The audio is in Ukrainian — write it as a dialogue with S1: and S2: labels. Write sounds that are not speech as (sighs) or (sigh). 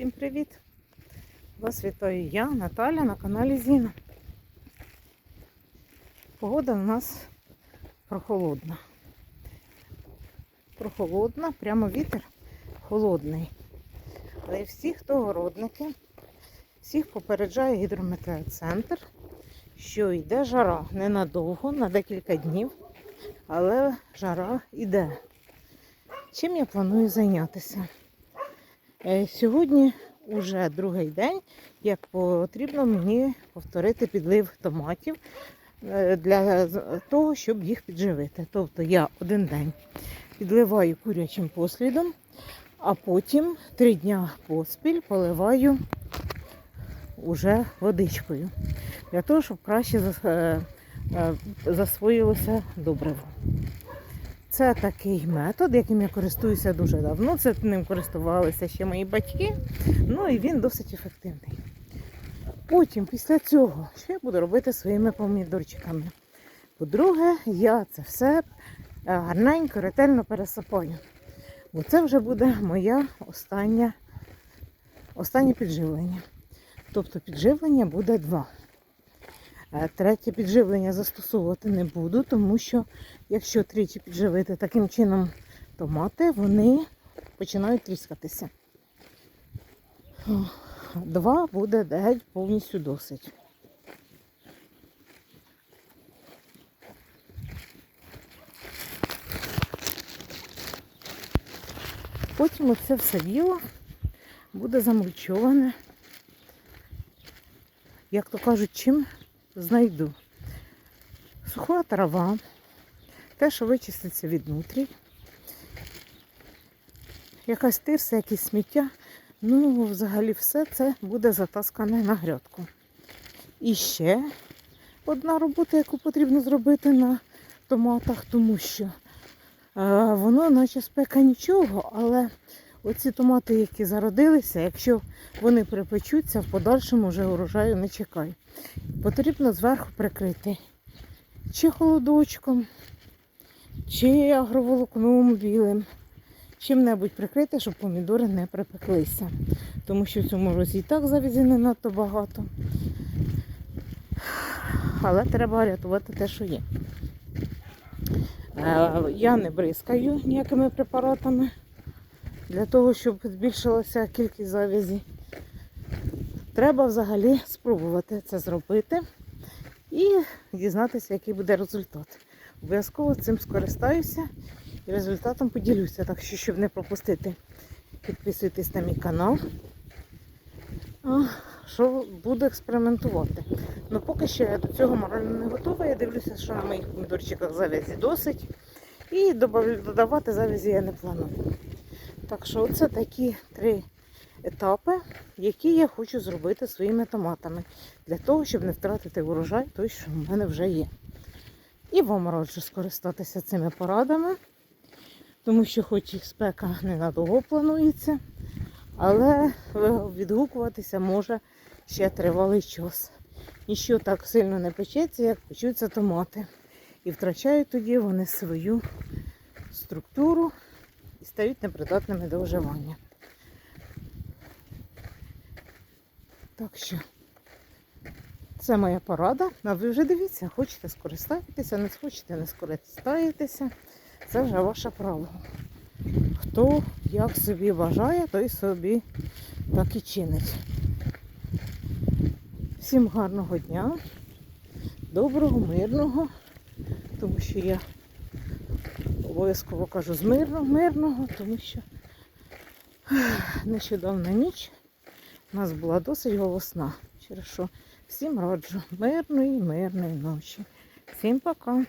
S1: Всім привіт! Вас вітаю я, Наталя, на каналі Зіна. Погода у нас прохолодна. Прохолодна, прямо вітер холодний. Але всі, хто городники, всіх попереджає гідрометеоцентр, що йде жара ненадовго, на декілька днів, але жара йде. Чим я планую зайнятися? Е, Сьогодні вже другий день, як потрібно мені повторити підлив томатів е, для того, щоб їх підживити. Тобто я один день підливаю курячим послідом, а потім три дня поспіль поливаю уже водичкою. Для того, щоб краще е, засвоїлося добриво. Це такий метод, яким я користуюся дуже давно. Це ним користувалися ще мої батьки. Ну і він досить ефективний. Потім, після цього, що я буду робити своїми помідорчиками? По-друге, я це все е, гарненько, ретельно пересипаю. Бо це вже буде моя остання, останнє підживлення. Тобто підживлення буде два. Е, Третє підживлення застосовувати не буду, тому що якщо тричі підживити таким чином томати, вони починають тріскатися. Два буде геть повністю досить. Потім оце все діло буде замульчоване, як то кажуть, чим знайду. Суха трава, те, що вичиститься від нутрій, якась тирса, якісь сміття. Ну, взагалі, все це буде затаскане на грядку. І ще одна робота, яку потрібно зробити на томатах, тому що е, воно, наче спека нічого, але оці томати, які зародилися, якщо вони припечуться, в подальшому вже урожаю не чекай. Потрібно зверху прикрити чи холодочком, чи агроволокном білим. Чим-небудь прикрити, щоб помідори не припеклися. Тому що в цьому році і так завізі не надто багато. Але треба рятувати те, що є. Е, Я не бризкаю ніякими препаратами для того, щоб збільшилася кількість завязі. Треба взагалі спробувати це зробити і дізнатися, який буде результат. Обов'язково цим скористаюся і результатом поділюся. Так що, щоб не пропустити, підписуйтесь на мій канал. Що буду експериментувати. Ну поки що я до цього морально не готова. Я дивлюся, що на моїх помідорчиках завязі досить. І додавати завязі я не планую. Так що оце такі три етапи, які я хочу зробити своїми томатами. Для того, щоб не втратити урожай, той, що в мене вже є. І вам раджу скористатися цими порадами, тому що хоч і спека ненадовго планується, але відгукуватися може ще тривалий час. Ніщо так сильно не печеться, як печуться томати. І втрачають тоді вони свою структуру і стають непридатними до вживання. Так що це моя порада. А ви вже дивіться, хочете скористайтеся, не хочете, не скористаєтеся. Це вже ваше право. Хто як собі бажає, той собі так і чинить. Всім гарного дня, доброго, мирного, тому що я обов'язково кажу з мирного, мирного, тому що (sighs) нещодавна ніч у нас була досить голосна. Через що всім раджу мирної, мирної ночі. Всім пока.